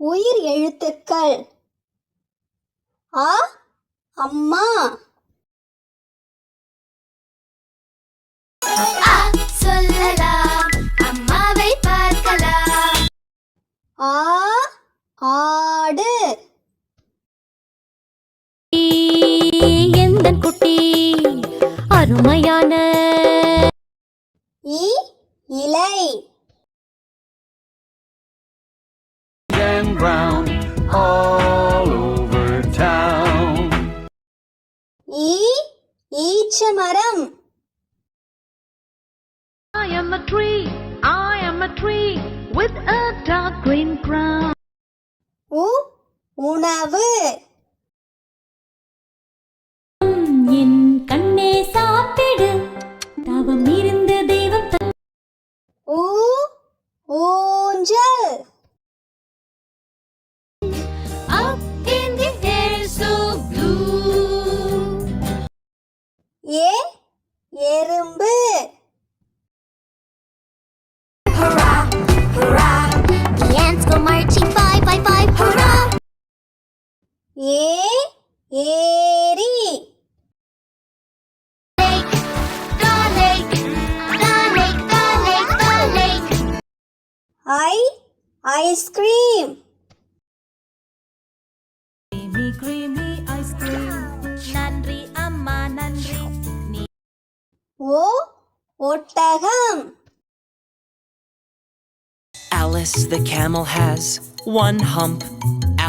உயிர் எழுத்துக்கள். ஆ அம்மா. சொல்லலாம். அம்மாவை பார்க்கலாம். ஆ ஆடு. எந்த குட்டி? அருமையான இலை. And brown all over town. E ஈச்சமரம் I am a tree, I am a tree with a dark green crown. உ உணவு என் கண்ணே சாப்பிடு தவம் இருந்த தெய்வம் த- Ice cream creamy creamy ice cream நன்றி அம்மா நன்றி நீ ஓ ஒட்டகம் Alice the camel has one hump.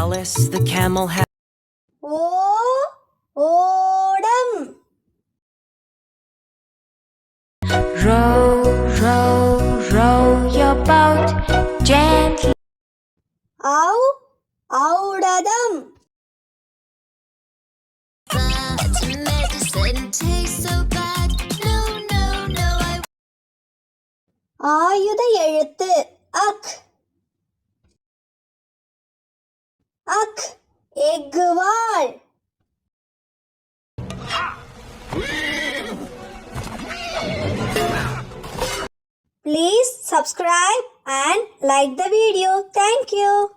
Alice the camel has. ஓடம் Row, row, row your boat gently. ஔடதம் I ஆயுத எழுத்து அக் அக் எக்குவாள் Please subscribe and like the video. Thank you.